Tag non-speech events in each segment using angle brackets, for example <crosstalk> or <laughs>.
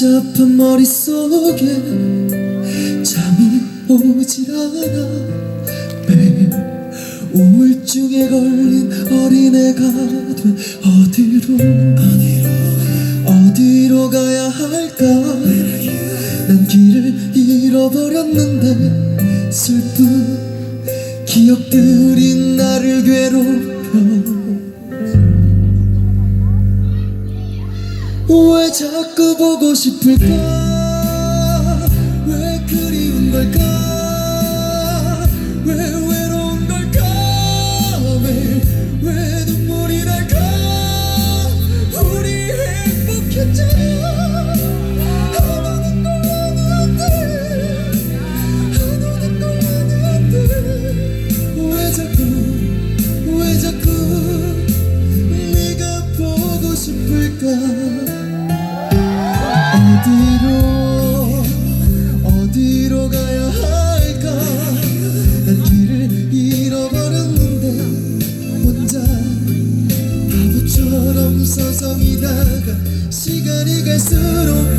복잡한 머릿속에 잠이 오질 않아. 매일 우울증에 걸린 어린애가 돼 어디로 어디로 가야 할까? 난 길을 잃어버렸는데 슬픈 기억들 왜 자꾸 보고 싶을까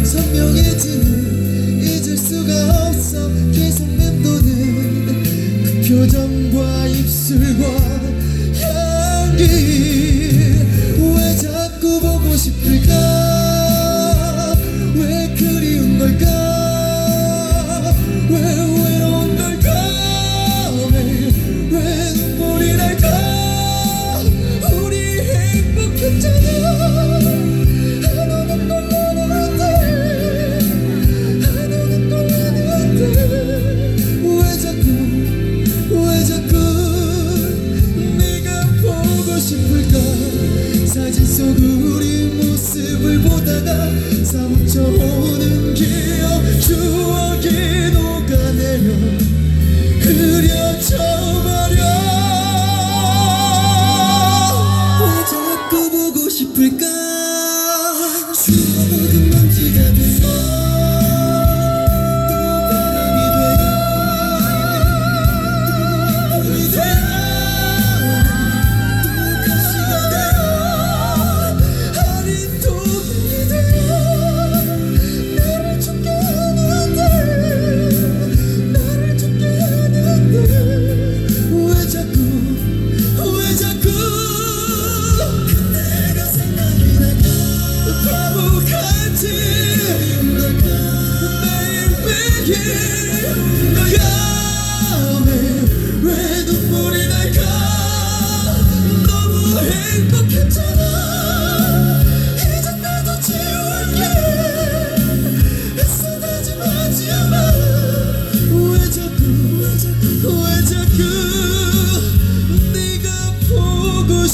선명해지는 잊을 수가 없어. 계속 맴도는 그 표정과 입술과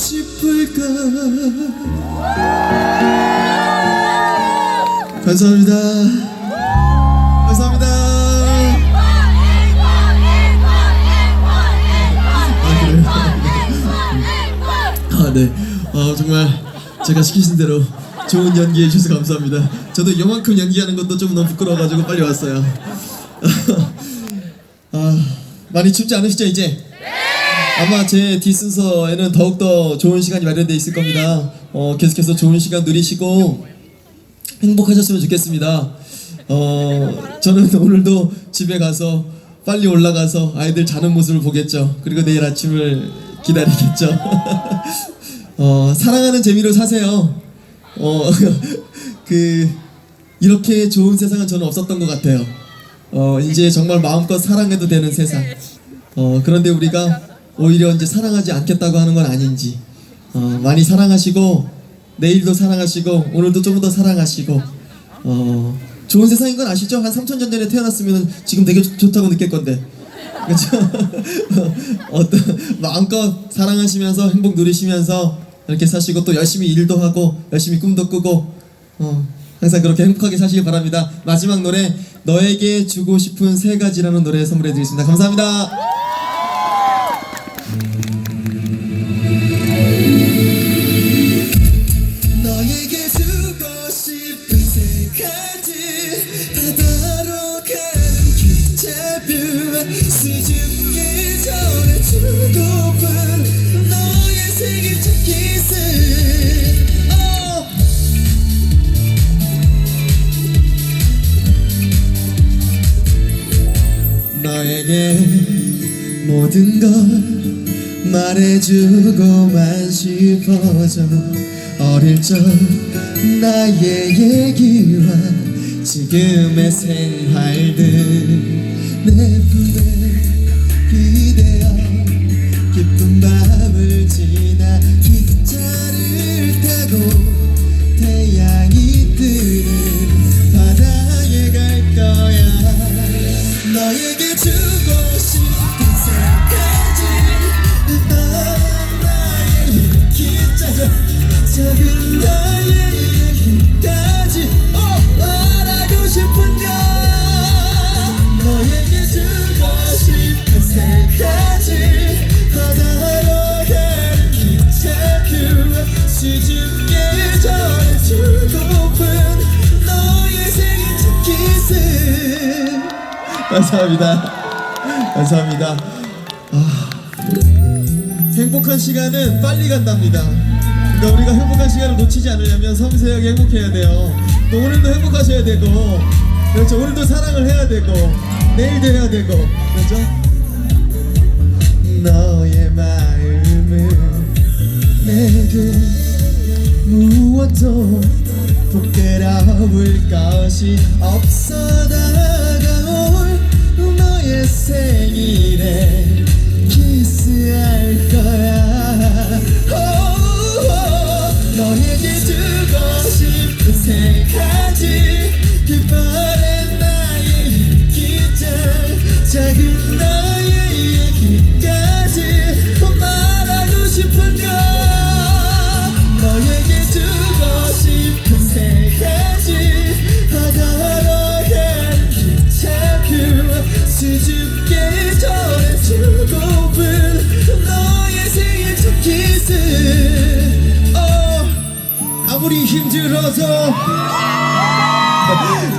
싶을까 감사합니다 감사합니다 아? <laughs> 아, 네. 아, 정말 제가 시키신 대로 좋은 연기해 주셔서 감사합니다. 저도 요만큼 연기하는 것도 좀 너무 부끄러워가지고 빨리 왔어요. <laughs> 아, 많이 춥지 않으시죠, 이제? 아마 제 뒷순서에는 더욱더 좋은 시간이 마련되어 있을 겁니다. 어, 계속해서 좋은 시간 누리시고 행복하셨으면 좋겠습니다. 어, 저는 <laughs> 오늘도 집에 가서 빨리 올라가서 아이들 자는 모습을 보겠죠. 그리고 내일 아침을 기다리겠죠. <laughs> 어, 사랑하는 재미로 사세요. 어, <laughs> 그 이렇게 좋은 세상은 저는 없었던 것 같아요. 어, 이제 정말 마음껏 사랑해도 되는 세상. 어, 그런데 우리가 오히려 이제 사랑하지 않겠다고 하는 건 아닌지. 어, 많이 사랑하시고 내일도 사랑하시고 오늘도 조금 더 사랑하시고 어, 좋은 세상인 건 아시죠? 한 3천 년 전에 태어났으면 지금 되게 좋- 좋다고 느낄 건데. 그렇죠? <laughs> 어떤 마음껏 사랑하시면서 행복 누리시면서 이렇게 사시고 또 열심히 일도 하고 열심히 꿈도 꾸고 어, 항상 그렇게 행복하게 사시길 바랍니다. 마지막 노래 너에게 주고 싶은 세 가지라는 노래 선물해 드리겠습니다. 감사합니다. 수줍게 전해 주고픈 너의 생일첫 키스 oh. 너에게 모든 걸 말해주고만 싶어져 어릴 적 나의 얘기와 지금의 생활들 내 감사합니다. 감사합니다. 아, 행복한 시간은 빨리 간답니다. 그러니까 우리가 행복한 시간을 놓치지 않으려면 섬세하게 행복해야 돼요. 또 오늘도 행복하셔야 되고, 그렇죠. 오늘도 사랑을 해야 되고, 내일도 해야 되고, 그렇죠. 너의 마음을 내게 무엇도 부끄러울 것이 없어 다 생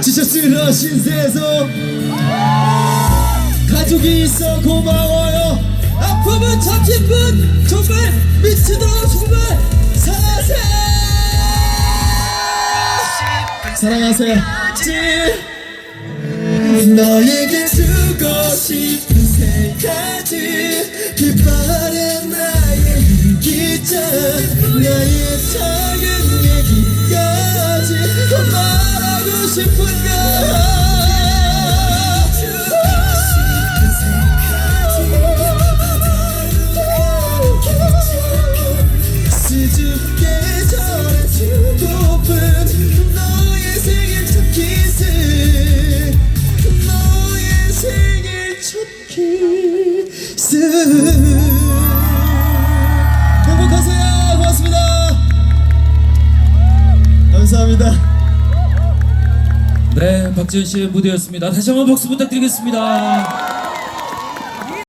지쳐 쓰러신새서. 가족이 있어 고마워요. 아픔은 참신 분 정말 미치도록 정말 사랑하세요. 사랑하세요. 찌 너에게 주고 싶은 세 가지 깃발의 나의 기자 나의 작 스 행복하세요 고맙습니다 감사합니다 네, 박지현 씨의 무대였습니다. 다시 한번 박수 부탁드리겠습니다.